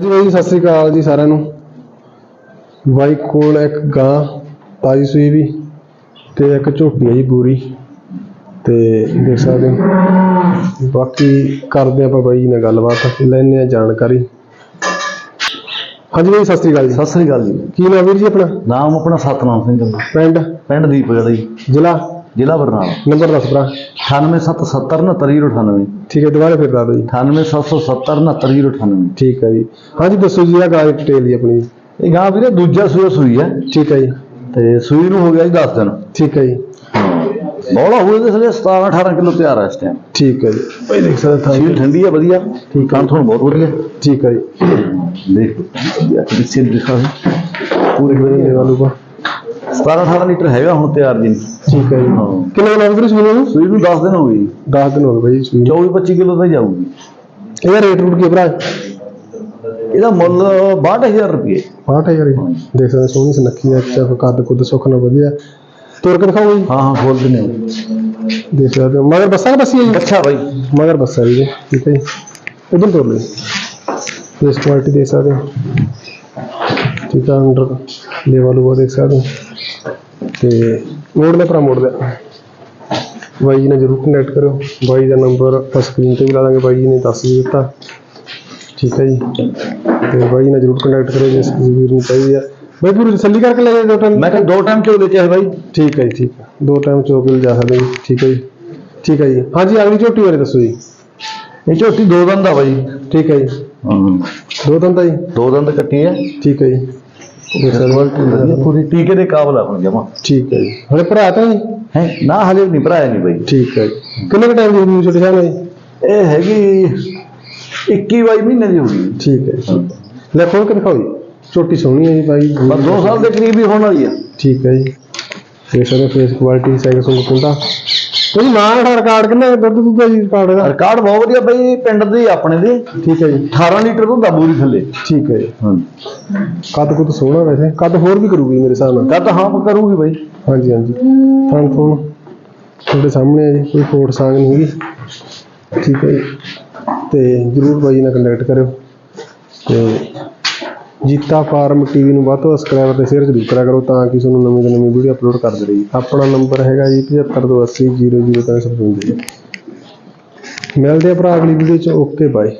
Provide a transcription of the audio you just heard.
ਹਾਂਜੀ ਬਾਈ ਸਤਿ ਸ੍ਰੀ ਅਕਾਲ ਜੀ ਸਾਰਿਆਂ ਨੂੰ। ਬਾਈ ਕੋਲ ਇੱਕ ਗਾਂ ਤਾਜੀ ਸੂਈ ਵੀ ਤੇ ਇੱਕ ਝੋਟੀ ਹੈ ਜੀ ਪੂਰੀ ਤੇ ਦੇਖ ਸਕਦੇ ਹੋ। ਬਾਕੀ ਕਰਦੇ ਆਪਾਂ ਬਾਈ ਜੀ ਨਾਲ ਗੱਲਬਾਤ ਲੈਣੇ ਆ ਜਾਣਕਾਰੀ। ਹਾਂਜੀ ਬਾਈ ਸਤਿ ਸ੍ਰੀ ਅਕਾਲ ਜੀ। ਸਤਿ ਸ੍ਰੀ ਅਕਾਲ ਜੀ। ਕੀ ਨਾਮ ਵੀਰ ਜੀ ਆਪਣਾ? ਨਾਮ ਆਪਣਾ ਸਤਨਾਮ ਸਿੰਘ ਜੀ ਪਿੰਡ? ਪਿੰਡ ਦੀਪਗੜ੍ਹ ਜੀ ਜ਼ਿਲ੍ਹਾ? ਜ਼ਿਲ੍ਹਾ ਬਰਨਾਲਾ। ਨੰਬਰ ਦੱਸ ਭਰਾ। 9877799098 ਠੀਕ ਹੈ ਦੁਬਾਰਾ ਫਿਰ ਦੱਸ ਦਿਓ ਜੀ। 9877799098 ਠੀਕ ਹੈ ਜੀ। ਹਾਂਜੀ ਦੱਸੋ ਜੀ ਇਹ ਗਾਂ ਦੀ ਡਿਟੇਲ ਜੀ ਆਪਣੀ। ਇਹ ਗਾਂ ਵੀਰੇ ਦੂਜਾ ਸੂਆ ਸੂਈ ਹੈ। ਠੀਕ ਹੈ ਜੀ। ਤੇ ਸੂਈ ਨੂੰ ਹੋ ਗਿਆ ਜੀ 10 ਦਿਨ। ਠੀਕ ਹੈ ਜੀ। ਬੋਲਾ ਹੋਏ ਦੇ ਥਲੇ 17 18 ਕਿਲੋ ਤਿਆਰ ਹੈ ਇਸ ਟਾਈਮ ਠੀਕ ਹੈ ਜੀ। ਬਾਈ ਦੇਖ ਸਕਦੇ ਥਾਂ ਸੀਲ ਠੰਡੀ ਹੈ ਵਧੀਆ। ਠੀਕ ਕਾਂ ਤੁਹਾਨੂੰ ਬਹੁਤ ਵਧੀਆ ਠੀਕ ਹੈ ਜੀ। ਦੇਖ ਕਿਸੇ ਦਿਖਾ ਪੂਰੇ ਬਣੇ ਵਾਲੂ ਕੋ 17 18 ਲੀਟਰ ਹੈਗਾ ਹੁਣ ਤਿਆਰ ਜੀ। ਠੀਕ ਹੈ ਜੀ। ਹਾਂ। ਕਿੰਨੇ ਗਏ ਵੀਰੇ ਸੂਈ ਨੂੰ? ਸੂਈ ਨੂੰ 10 ਦਿਨ ਹੋ ਗਏ ਜੀ। 10 ਦਿਨ ਹੋ ਗਏ ਬਾਈ ਸੂਈ ਨੂੰ। 24 25 ਕਿਲੋ ਤਾਂ ਜਾਊਗੀ। ਇਹਦਾ ਰੇਟ ਰੂਟ ਕੀ ਭਰਾ? ਇਹਦਾ ਮੁੱਲ 62000 ਰੁਪਏ। 65000 ਜੀ। ਦੇਖ ਸਕਦੇ ਸੋਹਣੀ ਸੁਨੱਖੀ ਹੈ ਚੱਕ ਕੱਦ ਕੁੱਦ ਸੁੱਖ ਨਾਲ ਵਧੀਆ। ਤੁਰ ਕੇ ਦਿਖਾਓ ਜੀ। ਹਾਂ ਹਾਂ ਖੋਲ ਦਿੰਦੇ ਦੇਖ ਸਕਦੇ ਹੋ। ਮਗਰ ਬੱਸਾਂ ਬੱਸੀ ਹੈ ਜੀ? ਅੱਛਾ ਬਾਈ। ਮਗਰ ਬੱਸਾ ਜੀ ਠੀਕ ਹੈ ਜੀ। ਤੁਰ ਲਈ ਇਸ ਕੁਆਲਿਟੀ ਦੇਖ ਸਕਦੇ ਹੋ। ਠੀਕ ਹੈ ਅੰਡਰ ਲੈਵਲ ਉਹ ਦੇਖ ਸਕਦੇ ਹੋ। ਤੇ ਮੋੜ ਲੈ ਭਰਾ ਮੋੜ ਲੈ ਬਾਈ ਜੀ ਨਾਲ ਜਰੂਰ ਕੰਟੈਕਟ ਕਰੋ ਬਾਈ ਦਾ ਨੰਬਰ ਆਪਾਂ ਸਕਰੀਨ ਤੇ ਵੀ ਲਾ ਦਾਂਗੇ। ਬਾਈ ਜੀ ਨੇ ਦੱਸ ਵੀ ਦਿੱਤਾ। ਠੀਕ ਹੈ ਜੀ। ਤੇ ਬਾਈ ਜੀ ਨਾਲ ਜਰੂਰ ਕੰਟੈਕਟ ਕਰੋ ਜੇ ਕਿਸੇ ਵੀਰ ਨੂੰ ਚਾਹੀਦੀ ਹੈ ਬਾਈ ਪੂਰੀ ਤਸੱਲੀ ਕਰਕੇ ਲੈ ਜਾਓ ਦੋ ਟਾਈਮ ਮੈਂ ਕਿਹਾ ਦੋ ਟਾਈਮ ਚੋ ਵੇਚਿਆ ਹੈ ਬਾਈ? ਠੀਕ ਹੈ ਜੀ ਠੀਕ ਹੈ। ਦੋ ਟਾਈਮ ਚੋਕ ਲਿਜਾ ਸਕਦੇ ਜੀ ਠੀਕ ਹੈ ਜੀ। ਠੀਕ ਹੈ ਜੀ। ਹਾਂਜੀ ਅਗਲੀ ਝੋਟੀ ਬਾਰੇ ਦੱਸੋ ਜੀ। ਇਹ ਝੋਟੀ ਦੋ ਦੰਦ ਆ ਬਾਈ। ਠੀਕ ਹੈ ਜੀ। ਹਾਂ। ਦੋ ਦਿਨ ਦਾ ਜੀ। ਦੋ ਦੰਦ ਕੱਟੀ ਹੈ ਠੀਕ ਹੈ ਜੀ। ਦੇਖ ਸਕਦੇ ਹੋ। ਵਧੀਆ ਪੂਰੀ ਟੀਕੇ ਦੇ ਕਾਬਲ ਆ ਹੁਣ ਜਮਾ। ਠੀਕ ਹੈ ਜੀ। ਹਲੇ ਭਰਾ ਤਾਂ ਜੀ ਹੈ? ਨਾ ਹਲੇ ਨਹੀਂ ਭਰਾਇਆ ਨਹੀਂ ਬਾਈ। ਠੀਕ ਹੈ ਜੀ। ਕਿੰਨੇ ਕੁ ਟਾਈਮ ਦੀ ਹੋਈ ਛੋਟੇ ਸਾਹਿਬ ਜੀ ਇਹ ਹੈਗੀ 21 22 ਮਹੀਨੇ ਦੀ ਹੋ ਗਈ ਠੀਕ ਹੈ ਲੈ ਖੋਲ ਕੇ ਦਿਖਾਓ ਜੀ। ਛੋਟੀ ਸੋਹਣੀ ਹੈ ਜੀ ਬਾਈ। ਬਸ 2 ਸਾਲ ਦੇ ਕਰੀਬ ਹੀ ਹੋਣ ਵਾਲੀ ਆ। ਠੀਕ ਹੈ ਜੀ। ਫੇਸ ਕੁਆਲਿਟੀ ਸਾਈਜ਼ ਸੁੰਗ ਕੁੰਦਾ ਕੋਈ ਮਾਂ ਦਾ ਰਿਕਾਰਡ ਕਿੰਨਾ ਦੁੱਧ ਦੁੱਧ ਦਾ ਜੀ ਰਿਕਾਰਡ ਦਾ? ਰਿਕਾਰਡ ਬਹੁਤ ਵਧੀਆ ਬਾਈ ਪਿੰਡ ਦੇ ਆਪਣੇ ਦੇ। ਠੀਕ ਹੈ ਜੀ। 18 ਲੀਟਰ ਦੁੱਧ ਆ ਬੂਰੀ ਥੱਲੇ। ਠੀਕ ਹੈ ਜੀ। ਹਾਂ। ਕੱਦ ਕੁੱਦ ਸੋਹਣਾ ਵੈਸੇ। ਕੱਦ ਹੋਰ ਵੀ ਕਰੂਗੀ ਮੇਰੇ ਹਿਸਾਬ ਨਾਲ। ਕਦ ਹਾਂ ਕਰੂਗੀ ਬਾਈ। ਹਾਂਜੀ ਹਾਂਜੀ। ਥਣ ਥਣ। ਤੁਹਾਡੇ ਸਾਹਮਣੇ ਹੈ ਜੀ ਕੋਈ ਕੋਟ ਸਾਂਗ ਨਹੀਂ ਹੈਗੀ। ਠੀਕ ਹੈ ਜੀ। ਤੇ ਜਰੂਰ ਬਾਈ ਨਾਲ ਕੰਟੈਕਟ ਕਰਿਓ। ਤੇ ਜੀਤਾ ਫਾਰਮ ਟੀਵੀ ਨੂੰ ਵੱਧ ਤੋਂ ਵੱਧ ਸਬਸਕ੍ਰਾਈਬ ਅਤੇ ਸ਼ੇਅਰ ਜ਼ਰੂਰ ਕਰਿਆ ਕਰੋ ਤਾਂ ਕਿ ਤੁਹਾਨੂੰ ਨਵੀਂ ਤੋਂ ਨਵੀਂ ਵੀਡੀਓ ਅਪਲੋਡ ਕਰਦੇ ਰਹੀਏ। ਆਪਣਾ ਨੰਬਰ ਹੈਗਾ ਜੀ 7528000355 ਮਿਲਦੇ ਆ ਭਰਾ ਅਗਲੀ ਵੀਡੀਓ ਚ। Okay bye